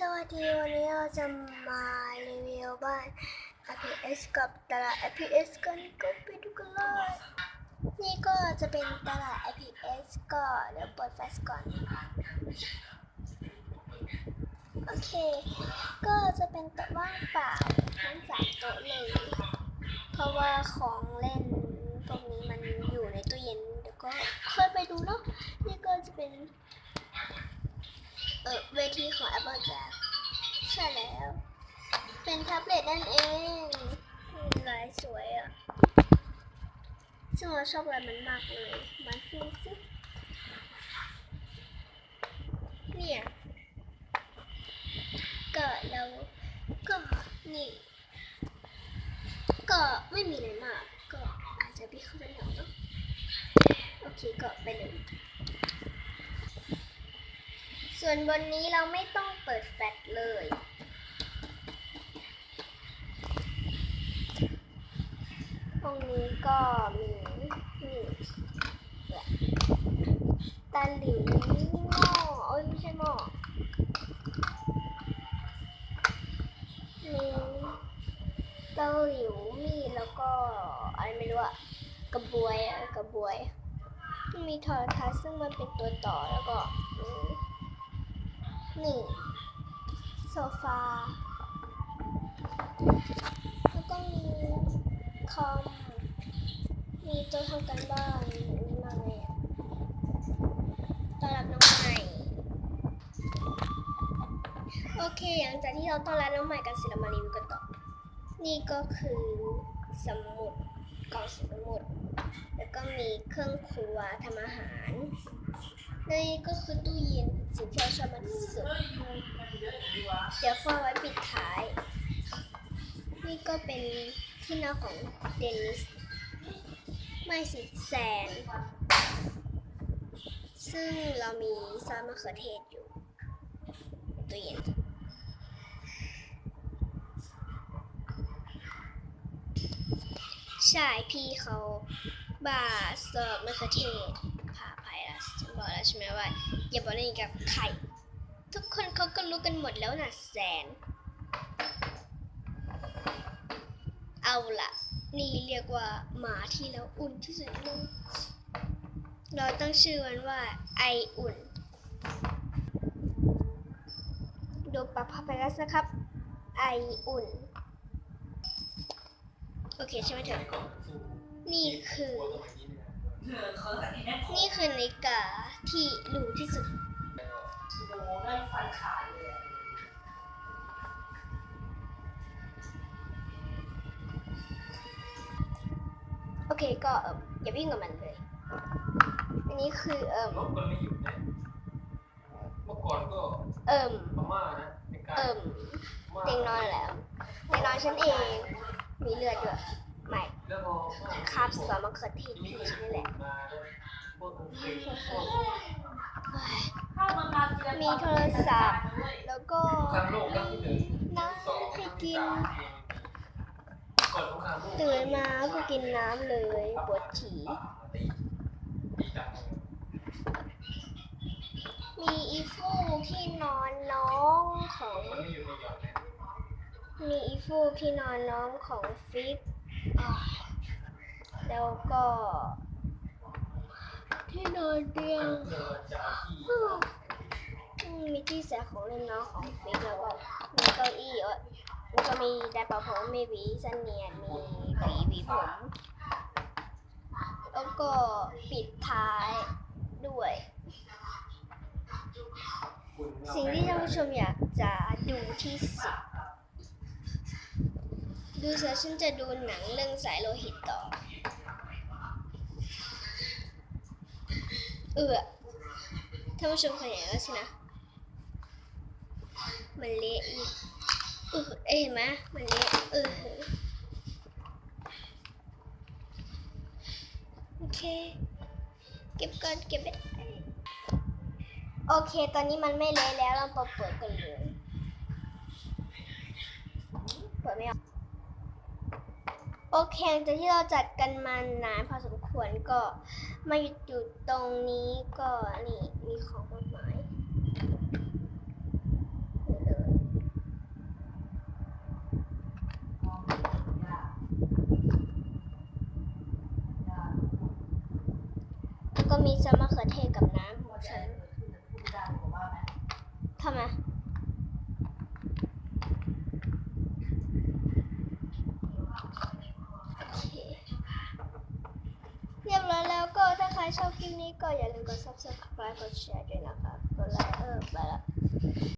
สวัสดีวันนี้เราจะมารีวิวบ้าน FPS กับตลาด FPS กันก็ไปดูกันเลยนี่ก็จะเป็นตลาด FPS ก็เดี๋ยวเปิดแฟลชก่อน โอเค ก็จะเป็นโต๊ะว่างเปล่าทั้งสามโต๊ะเลย เพราะว่าของเล่นพวกนี้มันอยู่ในตู้เย็นเดี๋ยวก็ค่อยไปดูเนาะนี่ก็จะเป็นเออเวทีของ Apple Jack ใช่แล้ว เป็นแท็บเล็ตนั่นเองลายสวยอะ ซึ่งเราชอบลายมันมากเลย มันฟินซิเนี่ยก็เราก็นี่ ก็ไม่มีอะไรมาก ก็อาจจะพี่เข้าใจหน่อยเนาะโอเคก็ไปเลย ส่วนบนนี้เราไม่ต้องเปิดแฟลชเลย ห้องนี้ก็มีนี่แบบ ตาหลิวหม้อเอ้ยไม่ใช่หม้อมีเตาหลิวมีแล้วก็อะไรไม่รู้อะกระบวยอะกระบวย มีโทรทัศน์ซึ่งมันเป็นตัวต่อแล้วก็นี่โซฟาแล้วก็มีคอมมีโต๊ะทำการบ้านมีมาเลยอะต้อนรับน้องใหม่ โอเค หลังจากที่เราต้อนรับน้องใหม่กันเสร็จเรามารีวิวกันต่อ นี่ก็คือสมุดกล่องสมุด แล้วก็มีเครื่องครัวทำอาหารนี่ก็คือตู้เย็นสิ่งที่เราชอบมากที่สุด เดี๋ยวฟ้าไว้ปิดท้าย นี่ก็เป็นที่นอนของเดนิส ไม่สิแซน ซึ่งเรามีซอสมะเขือเทศอยู่ตู้เย็น ใช่พี่เขาบ้าซอสมะเขือเทศพาไปแล้วฉันบอกแล้วใช่ไหมว่า อย่าบอกเล่นกับไข่ทุกคนเขาก็รู้กันหมดแล้วนะแซนเอาละนี่เรียกว่าหมาที่เราอุ่นที่สุดในโลกเราตั้งชื่อมันว่าไออุ่น ดูปรับพาไปแล้วนะครับ ไออุ่น โอเคใช่ไหมเถอะนี่คือ นี่คือนาฬิกาที่หรูที่สุดดูได้ฟันขาดเลยอะโอเคก็เอออย่าวิ่งกับมันเลย อันนี้คือเอิมรถมันไม่หยุดเนี่ยเมื่อก่อนก็เอิมพม่านะในการเอิมพม่าเตียงนอนแล้วเตียงนอนฉันเอง มีเลือดด้วยใหม่คาบสวนมะเขือเทศพี่นี่แหละ มีโทรศัพท์ แล้วก็น้ำให้กิน ตื่นมาก็กินน้ำเลยปวดฉี่ มีอีฟูที่นอนน้องของ มีอีฟูที่นอนน้องของฟิกแล้วก็ ที่นอนเตียงเกิดจากที่อืมมีที่ใส่ของเล่นน้องของฟิกแล้วก็มีเก้าอี้เออแล้วก็มีไดร์เป่าผมมีหวีเสนียนมีหวีหวีผม แล้วก็ปิดท้ายด้วย สิ่งที่ท่านผู้ชมอยากจะดูที่สุด ดูเสร็จฉันจะดูหนังเรื่องสายโลหิตต่อ เออท่านผู้ชมเคยเห็นแล้วสินะมันเละอีกเออเห็นไหมมันเละเออโอเค เก็บก่อนเก็บไม่ได้โอเค ตอนนี้มันไม่เละแล้วเราเปิดเปิดกันเลยเปิดไม่ออก โอเคหลังจากที่เราจัดกันมานานพอสมควรก็มาหยุดอยู่ตรงนี้ก็นี่มีของมากมายก็มีซอสมะเขือเทศกับน้ำทำไม ชอบคลิปนี้ก็อย่าลืมกด subscribe กดแชร์ด้วยนะคะกดไลค์เออไปละ